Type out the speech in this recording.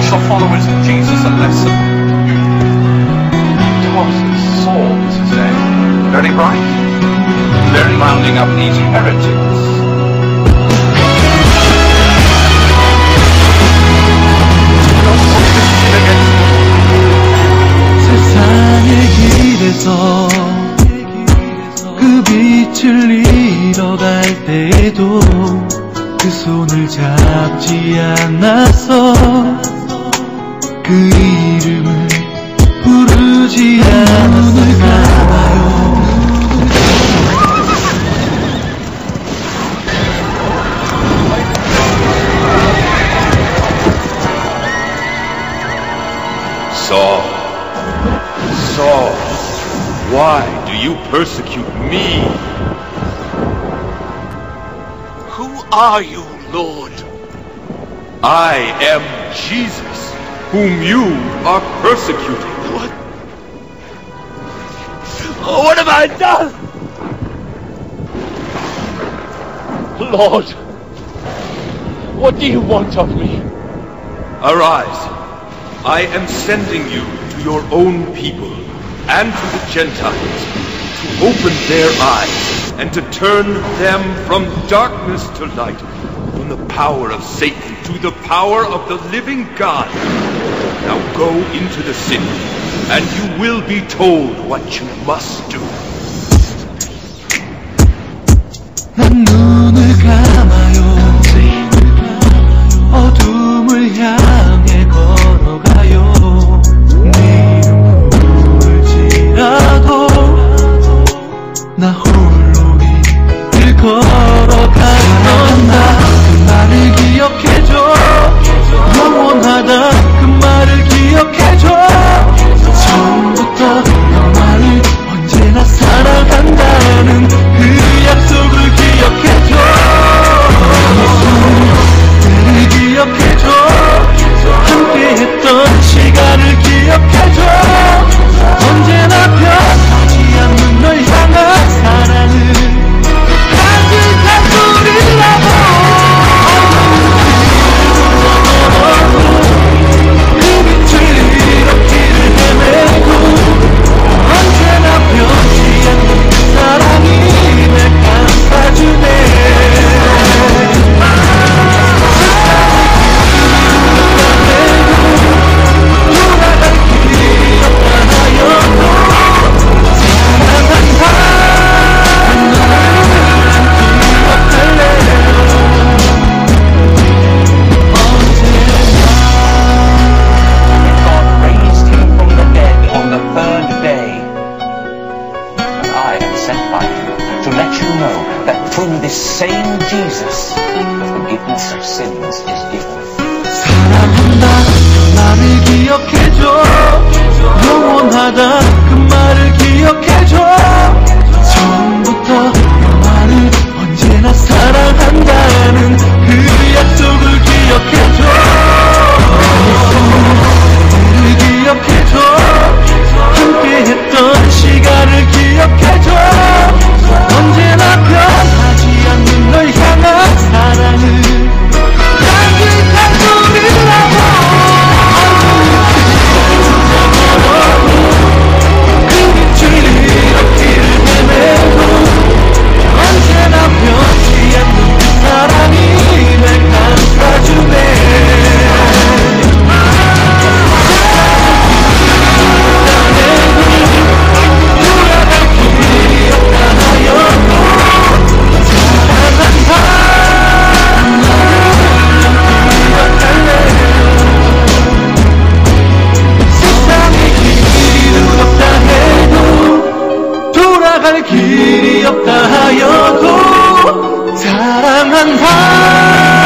Teach the followers of Jesus a lesson. What Saul name? Very bright. Very rounding up these heretics. 길에서 그 빛을 잃어갈 때에도 그 손을 잡지 않았어 그 이름을 부르지 않았을까요 Saul, Saul, why do you persecute me? Who are you, Lord? I am Jesus, whom you are persecuting. What? Oh, what have I done? Lord, what do you want of me? Arise. I am sending you to your own people and to the Gentiles to open their eyes and to turn them from darkness to light, from the power of Satan to the power of the living God. Now go into the city and you will be told what you must do. I am sent by him to let you know that through this same Jesus, the forgiveness of sins is given. 나갈 길이 없다 하여도 사랑한다.